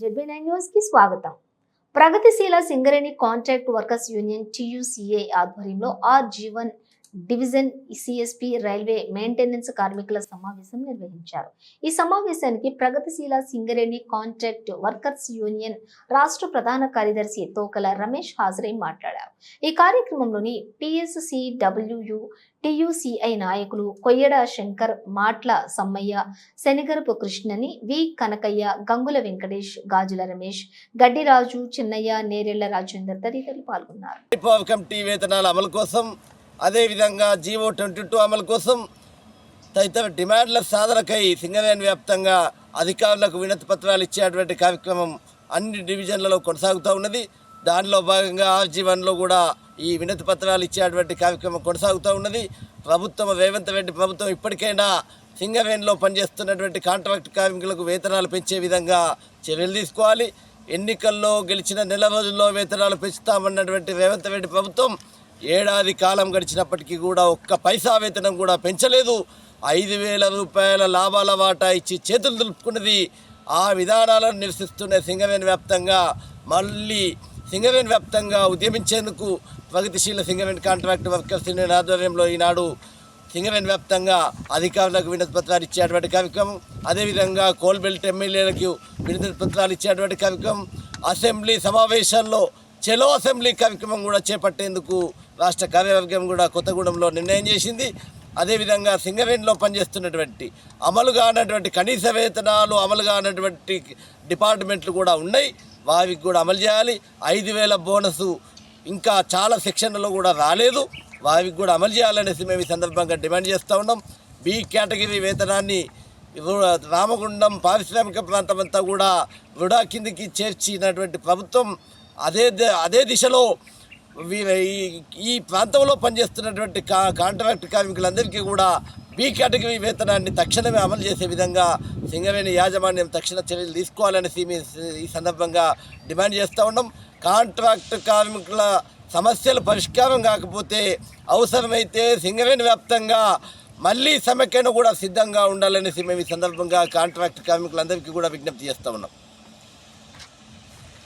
ZB nine న్యూస్కి స్వాగతం. ప్రగతిశీల Singareni contract workers union TUCA ఆధ్వర్యంలో R Jeevan division CSP railway maintenance కార్మికుల సమావేశం నిర్వహించారు. ఈ సమావేశానికి ప్రగతిశీల సింగరేణి కాంట్రాక్ట్ వర్కర్స్ యూనియన్ రాష్ట్ర ప్రధాన కార్యదర్శి తోకల రమేష్ హాజరై మాట్లాడారు. ఈ కార్యక్రమంలోని పిఎస్సిడబ్ల్యూయు టియుసిఐ నాయకులు కొయ్యడ శంకర్ మాట్ల సమ్మయ్య శనిగరపు కృష్ణని వి. కనకయ్య గంగుల వెంకటేష్ గాజుల రమేష్ గడ్డిరాజు చిన్నయ్య నేరెళ్ళ రాజేందర్ తదితరులు పాల్గొన్నారు. అమలు కోసం అదేవిధంగా జీవో ట్వంటీ టూ అమలు కోసం తదితర డిమాండ్ల సాధనకై సింగరేణి వ్యాప్తంగా అధికారులకు వినతి పత్రాలు ఇచ్చేటువంటి కార్యక్రమం అన్ని డివిజన్లలో కొనసాగుతూ ఉన్నది. దానిలో భాగంగా ఆర్జీవన్లో కూడా ఈ వినతి పత్రాలు ఇచ్చేటువంటి కార్యక్రమం కొనసాగుతూ ఉన్నది. ప్రభుత్వం రేవంత్ రెడ్డి ప్రభుత్వం ఇప్పటికైనా సింగరేణిలో పనిచేస్తున్నటువంటి కాంట్రాక్ట్ కార్మికులకు వేతనాలు పెంచే విధంగా చర్యలు తీసుకోవాలి. ఎన్నికల్లో గెలిచిన నెల రోజుల్లో వేతనాలు పెంచుతామన్నటువంటి రేవంత్ రెడ్డి ప్రభుత్వం ఏడాది కాలం గడిచినప్పటికీ కూడా ఒక్క పైసా వేతనం కూడా పెంచలేదు. ఐదు వేల రూపాయల లాభాల వాటా ఇచ్చి చేతులు దులుపుకున్నది ఆ విధానాలను నిరసిస్తున్న సింగవేణి వ్యాప్తంగా మళ్ళీ సింగవేణి వ్యాప్తంగా ఉద్యమించేందుకు ప్రగతిశీల సింగవేణి కాంట్రాక్ట్ వర్కర్స్ యూనియన్ ఆధ్వర్యంలో ఈనాడు సింగరేణి వ్యాప్తంగా అధికారులకు వినతి పత్రాలు ఇచ్చేటువంటి కార్యక్రమం. అదేవిధంగా కోల్బెల్ట్ ఎమ్మెల్యేలకు వినతి పత్రాలు ఇచ్చేటువంటి కార్యక్రమం. అసెంబ్లీ సమావేశాల్లో చెలో అసెంబ్లీ కార్యక్రమం కూడా చేపట్టేందుకు రాష్ట్ర కార్యవర్గం కూడా కొత్తగూడెంలో నిర్ణయం చేసింది. అదేవిధంగా సింగరేణిలో పనిచేస్తున్నటువంటి అమలు కానటువంటి కనీస వేతనాలు అమలు కానటువంటి డిపార్ట్మెంట్లు కూడా ఉన్నాయి. వారికి కూడా అమలు చేయాలి. ఐదు వేల బోనసు ఇంకా చాలా సెక్షన్లలో కూడా రాలేదు. వారికి కూడా అమలు చేయాలనేసి మేము ఈ సందర్భంగా డిమాండ్ చేస్తూ ఉన్నాం. బి కేటగిరీ వేతనాన్ని రామగుండం పారిశ్రామిక ప్రాంతం అంతా కూడా వృడా కిందికి చేర్చినటువంటి ప్రభుత్వం అదే ద- అదే దిశలో ఈ- ఈ ప్రాంతంలో పనిచేస్తున్నటువంటి కా కాంట్రాక్ట్ కార్మికులందరికీ కూడా బి కేటగిరీ వేతనాన్ని తక్షణమే అమలు చేసే విధంగా సింగరేణి యాజమాన్యం తక్షణ చర్యలు తీసుకోవాలనేసి ఈ సందర్భంగా డిమాండ్ చేస్తూ ఉన్నాం. కాంట్రాక్ట్ కార్మికుల సమస్యలు పరిష్కారం కాకపోతే అవసరమైతే సింగరేణి వ్యాప్తంగా మళ్ళీ సమ్మెకైనా కూడా సిద్ధంగా ఉండాలనేసి మేము ఈ సందర్భంగా కాంట్రాక్ట్ కార్మికులందరికీ కూడా విజ్ఞప్తి చేస్తూ ఉన్నాం.